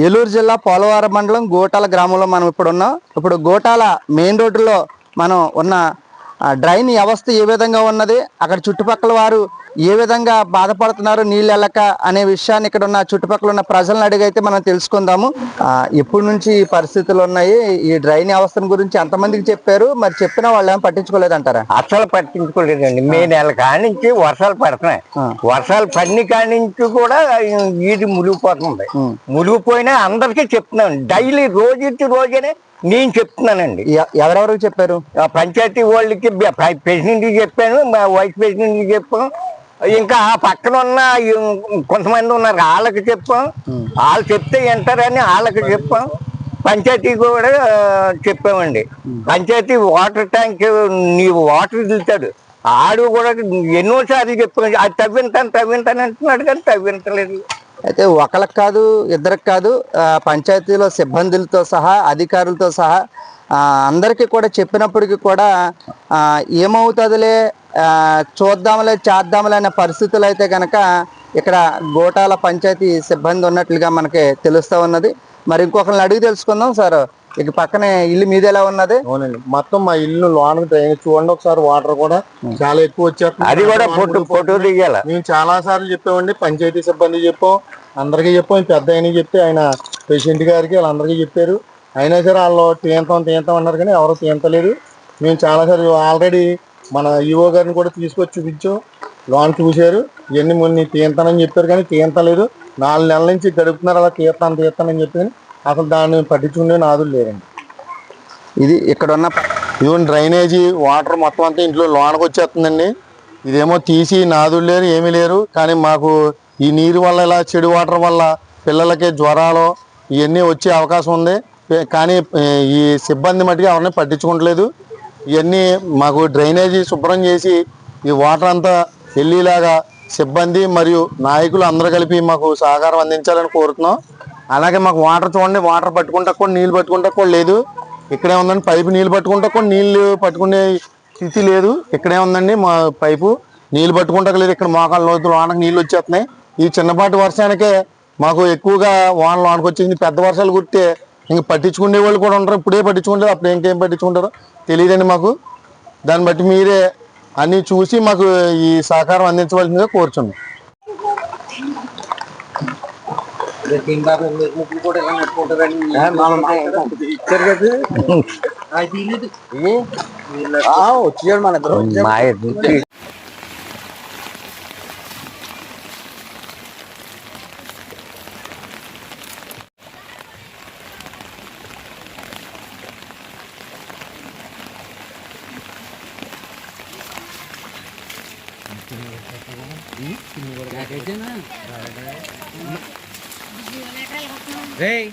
ఏలూరు జిల్లా పోలవరం మండలం గోటాల గ్రామంలో మనం ఇప్పుడు ఉన్నాం ఇప్పుడు గోటాల మెయిన్ రోడ్డులో మనం ఉన్న డ్రైన్ వ్యవస్థ ఏ విధంగా ఉన్నది? అక్కడ చుట్టుపక్కల వారు ఏ విధంగా బాధపడుతున్నారు నీళ్ళు వెళ్ళక అనే విషయాన్ని ఇక్కడ ఉన్న చుట్టుపక్కల ఉన్న ప్రజలను అడిగైతే మనం తెలుసుకుందాము. ఎప్పటి నుంచి ఈ పరిస్థితులు ఉన్నాయి? ఈ డ్రైన్ వ్యవస్థను గురించి ఎంతమందికి చెప్పారు? మరి చెప్పినా వాళ్ళు ఏం పట్టించుకోలేదంటారా? అసలు పట్టించుకోలేదండి. మే నెల కానించి వర్షాలు పడుతున్నాయి. వర్షాలు పడిన కానించి కూడా వీధి మునిగిపోతుంది. మునిగిపోయినా అందరికీ చెప్తున్నాను. డైలీ రోజు రోజునే నేను చెప్తున్నానండి. ఎ- ఎవరెవరికి చెప్పారు? పంచాయతీ వాళ్ళకి ప్రెసిడెంట్ చెప్పాను మా వైస్ ప్రెసిడెంట్ చెప్పాను. ఇంకా పక్కన ఉన్న కొంతమంది ఉన్నారు వాళ్ళకి చెప్పాం. వాళ్ళు చెప్తే వింటారని వాళ్ళకి చెప్పాం. పంచాయతీ కూడా చెప్పామండి. పంచాయతీ వాటర్ ట్యాంక్ నీ వాటర్ వెళ్తాడు ఆడు కూడా ఎన్నోసార్లు చెప్పాను అది తవ్వింతాను తవ్వింతాను అంటున్నాడు కానీ తవ్వింతలేదు అయితే ఒకరికి కాదు ఇద్దరికి కాదు పంచాయతీలో సిబ్బందులతో సహా అధికారులతో సహా అందరికీ కూడా చెప్పినప్పటికీ కూడా ఏమవుతుందిలే చూద్దాంలే చేద్దాంలే అనే పరిస్థితులు అయితే కనుక ఇక్కడ గోటాల పంచాయతీ సిబ్బంది ఉన్నట్లుగా మనకి తెలుస్తూ ఉన్నది. మరి ఇంకొకరిని అడిగి తెలుసుకుందాం సార్. ఇక పక్కనే ఇల్లు మీద ఎలా ఉన్నది? అవునండి. మొత్తం మా ఇల్లు లోనకి డ్రైన్ చూడండి ఒకసారి వాటర్ కూడా చాలా ఎక్కువ వచ్చేస్తుంది అది కూడా ఫోటో ఫోటో దిగాల. మేము చాలా సార్లు చెప్పామండి పంచాయతీ సిబ్బంది చెప్పాం అందరికీ చెప్పాం పెద్ద ఆయన చెప్తే ఆయన పేషెంట్ గారికి వాళ్ళందరికీ చెప్పారు. అయినా సరే వాళ్ళు తీయంతాం తీయంతాం అన్నారు కానీ ఎవరు తీయంతలేదు మేము చాలా సార్లు ఆల్రెడీ మన ఈఓ గారిని కూడా తీసుకొచ్చి చూపించాం. లోన్ చూశారు. ఇవన్నీ మొన్న తీయంతానని చెప్పారు కానీ తీయంతలేదు నాలుగు నెలల నుంచి గడుపుతున్నారు. అలా తీస్తాను తీస్తానని చెప్పి కానీ అసలు దాన్ని పట్టించుకునే నాదులు లేరండి. ఇది ఇక్కడ ఉన్న ఇవన్నీ డ్రైనేజీ వాటర్ మొత్తం అంతా ఇంట్లో లోనకి వచ్చేస్తుందండి. ఇదేమో తీసి నాదులు లేరు ఏమీ లేరు. కానీ మాకు ఈ నీరు వల్ల ఇలా చెడు వాటర్ వల్ల పిల్లలకి జ్వరాలు ఇవన్నీ వచ్చే అవకాశం ఉంది. కానీ ఈ సిబ్బంది మట్టుకు ఎవరిని పట్టించుకోవట్లేదు ఇవన్నీ మాకు డ్రైనేజీ శుభ్రం చేసి ఈ వాటర్ అంతా వెళ్ళేలాగా సిబ్బంది మరియు నాయకులు అందరూ కలిపి మాకు సహకారం అందించాలని కోరుతున్నాం. అలాగే మాకు వాటర్ చూడండి వాటర్ పట్టుకుంటా కూడా నీళ్ళు పట్టుకుంటా కూడా లేదు. ఇక్కడే ఉందండి పైపు నీళ్ళు పట్టుకుంటా కూడా నీళ్ళు పట్టుకునే స్థితి లేదు. ఇక్కడే ఉందండి మా పైపు. నీళ్ళు పట్టుకుంటా లేదు. ఇక్కడ మోకాళ్ళ లోతు వానకు నీళ్ళు వచ్చేస్తున్నాయి. ఈ చిన్నపాటి వర్షానికే మాకు ఎక్కువగా వానలు లోనకు వచ్చింది పెద్ద వర్షాలు కుట్టే ఇంక పట్టించుకునే వాళ్ళు కూడా ఉంటారు ఇప్పుడే పట్టించుకుంటారు అప్పుడు ఇంకేం పట్టించుకుంటారో? తెలియదండి మాకు. దాన్ని బట్టి మీరే అన్ని చూసి మాకు ఈ సహకారం అందించవలసిందిగా కోరుచున్నాం. వచ్చాడు మన ఇద్దరు రేయ్.